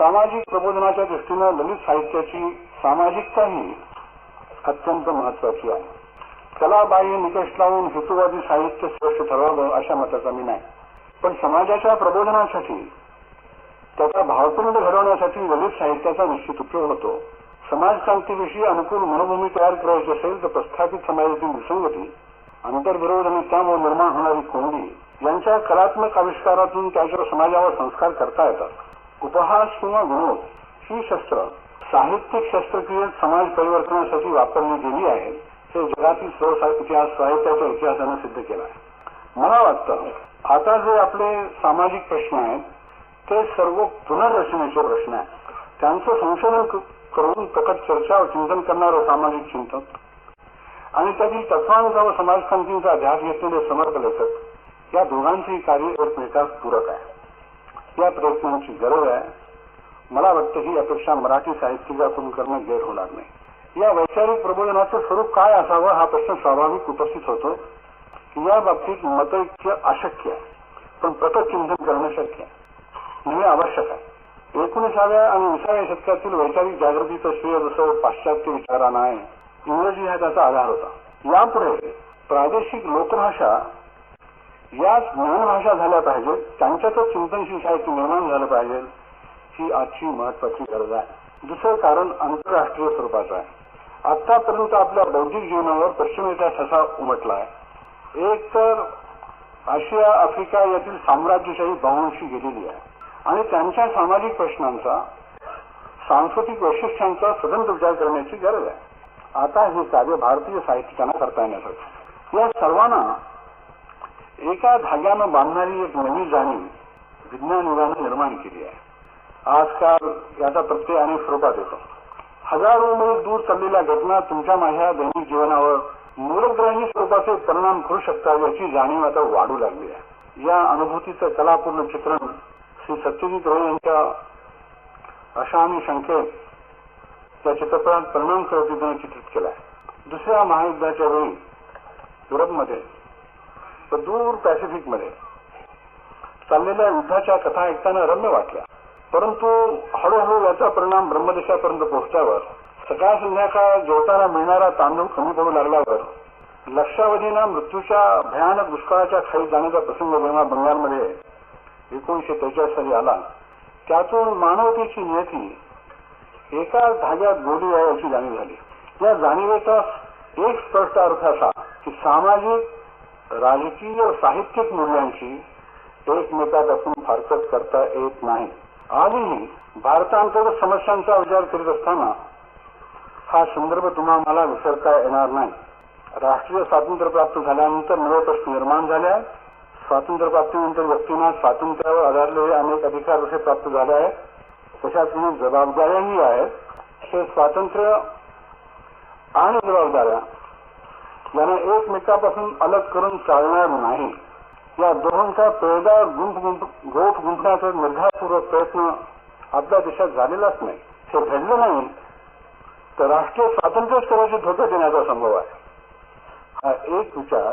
सामाजिक प्रबोधनाच्या दृष्टीनं ललित साहित्याची सामाजिकता ही अत्यंत महत्वाची आहे. कलाबाह्य निकष लावून हेतुवादी साहित्य श्रेष्ठ ठरवावं अशा मताचा मी नाही. पण समाजाच्या प्रबोधनासाठी त्याचा भावपूर्ण घडवण्यासाठी ललित साहित्याचा निश्चित उपयोग होतो. समाजक्रांतीविषयी अनुकूल मनोभूमी तयार करायची असेल तर प्रस्थापित समाजातील विसंगती आंतरविरोध आणि त्यामुळे निर्माण होणारी कोंडी यांच्या कलात्मक आविष्कारातून त्याच्या समाजावर संस्कार करता येतात. उपहास किंवा विनोद ही शस्त्र साहित्यिक शस्त्रक्रियेत समाज परिवर्तनासाठी वापरली गेली आहे. हे जगातील सर्व इतिहास साहित्याच्या इतिहासानं सिद्ध केलं आहे. मला वाटतं आता जे आपले सामाजिक प्रश्न आहेत ते सर्व पुनर्रचनेचे प्रश्न आहेत. त्यांचं संशोधन करून प्रकट चर्चा व चिंतन करणारं सामाजिक चिंतक आणि त्यातील तत्वानुसार व समाजक्रांतींचा अध्यास घेतलेले समर्थ लेखक या दोघांचेही कार्य एकमेकास पूरक आहे. या प्रयत्नांची गरज आहे. मला वाटतं ही अपेक्षा मराठी साहित्यिकातून करणं गैर होणार नाही. या वैचारिक प्रबोधनाचं स्वरूप काय असावं हा प्रश्न स्वाभाविक उपस्थित होतो. की या बाबतीत मतैक्य अशक्य आहे. पण प्रकट चिंतन करणं शक्य आहे. आवश्यक आहे. एकोणीसाव्या आणि विसाव्या शतकातील वैचारिक जागृतीचं श्रेय जसं पाश्चात्य विचारांना आहे इंग्रजी हा त्याचा आधार होता. यापुढे प्रादेशिक लोकभाषा याच ज्ञानभाषा झाल्या पाहिजेत त्यांच्यातच चिंतनशील साहित्य निर्माण झालं पाहिजे ही आजची महत्वाची गरज आहे. दुसरं कारण आंतरराष्ट्रीय स्वरूपाचं आहे. आतापर्यंत आपल्या बौद्धिक जीवनावर पश्चिमेचा ठसा आहे. एक तर आशिया आफ्रिका यातील साम्राज्यशाही बहुंशी गेलेली आहे. आणि त्यांच्या सामाजिक प्रश्नांचा सांस्कृतिक वैशिष्ट्यांचा स्वतंत्र विचार करण्याची गरज आहे. आता हे कार्य भारतीय साहित्यिकांना करता येण्यासाठी या सर्वांना एका धाग्यानं बांधणारी एक नवी जाणीव विज्ञान युगानं निर्माण केली आहे. आजकाल याचा प्रत्यय अनेक स्वरूपात येतो. हजारो मैल दूर चाललेल्या घटना तुमच्या माझ्या दैनिक जीवनावर मूलग्रही स्वरूपाचे परिणाम करू शकतात याची जाणीव आता वाढू लागली आहे. या अनुभूतीचं कलापूर्ण चित्रण श्री सत्यजित रोय यांच्या अशा आणि शंकेत त्या चित्रपटात परिणाम करतीनं चित्रित केला आहे. दुसऱ्या महायुद्धाच्या वेळी युरोपमध्ये तर दूर पॅसिफिकमध्ये चाललेल्या युद्धाच्या कथा ऐकताना रम्य वाटल्या. परंतु हळूहळू याचा परिणाम ब्रह्मदेशापर्यंत पोहोचल्यावर सकाळ संध्याकाळ जेवताना मिळणारा तांदूळ कमी पडू लागल्यावर लक्षावधीनं मृत्यूच्या भयानक दुष्काळाच्या खाली जाण्याचा प्रसंग जेव्हा बंगालमध्ये एकोणीशे त्रेचाळीस साली आला. त्यातून मानवतेची नियती एका धाग्यात गोडी याची जाणीव झाली. या जाणीवेचा एक स्पष्ट अर्थ असा की सामाजिक राजकीय व साहित्यिक मूल्यांची एकमेकापासून फारकत करता येत नाही. आजही भारतांतर्गत समस्यांचा विचार करीत असताना हा संदर्भ तुम्हाला मला विसरता येणार नाही. राष्ट्रीय स्वातंत्र्य प्राप्त झाल्यानंतर नवे प्रश्न निर्माण झाले स्वातंत्र्य प्राप्तीनंतर व्यक्तींना स्वातंत्र्यावर आधारलेले अनेक अधिकार जसे प्राप्त झाले आहेत. तशा तुम्ही जबाबदाऱ्याही आहेत. हे स्वातंत्र्य आणि जबाबदाऱ्या याला एकमेकापासून अलग करून चालणार नाही. या दोघांचा पेळदार गुंत गुंफ गोठ गुंतण्याचा निर्धारपूर्वक प्रयत्न आपल्या देशात झालेलाच नाही. हे घडलं नाही तर राष्ट्रीय स्वातंत्र्यच करायचे धोका देण्याचा संभव आहे. हा एक विचार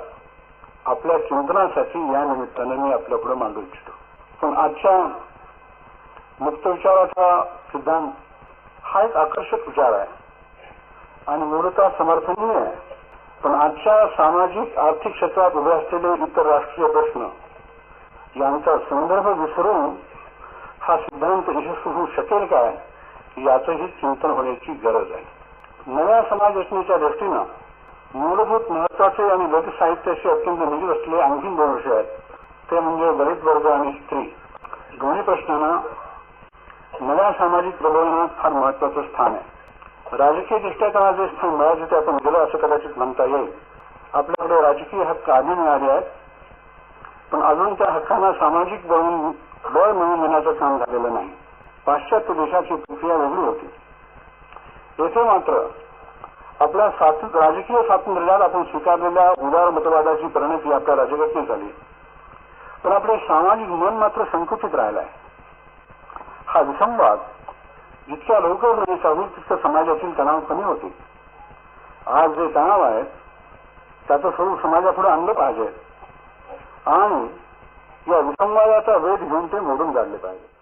आपल्या चिंतनासाठी या निमित्तानं मी आपल्यापुढे मांडू इच्छितो. पण आजच्या मुक्त विचाराचा सिद्धांत हा एक आकर्षक विचार आहे. आणि मूळतः समर्थनीय आहे. पण आजच्या सामाजिक आर्थिक क्षेत्रात उभे असलेले इतर राष्ट्रीय प्रश्न यांचा संदर्भ विसरून हा सिद्धांत यशस्वी होऊ शकेल काय याचंही चिंतन होण्याची गरज आहे. नव्या समाज रचनेच्या दृष्टीनं मूलभूत महत्त्वाचे आणि ललित साहित्याशी अत्यंत निगडीत असलेले आणखी दोन विषय आहेत. ते म्हणजे दलित वर्ग आणि स्त्री. दोन्ही प्रश्नांना नव्या सामाजिक प्रबोधनात फार महत्वाचं स्थान आहे. राजकीय दृष्ट्या त्यांना जे स्थान मिळायचं ते आपण गेलो असं कदाचित म्हणता येईल. आपल्याकडे राजकीय हक्क आधी मिळाले आहेत पण अजून त्या हक्कांना सामाजिक बळून बळ मिळून देण्याचं काम झालेलं नाही. पाश्चात्य देशाची प्रक्रिया वेगळी होती. येथे मात्र आपल्या स्वातंत्र्य राजकीय स्वातंत्र्यात आपण स्वीकारलेल्या उदार मतवादाची परिणती आपल्या राज्यघटनेत झाली. पण आपले सामाजिक मन मात्र संकुचित राहिला आहे. हा विसंवाद जितक्या लवकर नाही होईल तितकं समाजातील तणाव कमी होतील. आज जे तणाव आहेत त्याचं स्वरूप समाजापुढे आणलं पाहिजे. आणि या विसंवादाचा वेध घेऊन ते मोडून काढले पाहिजे.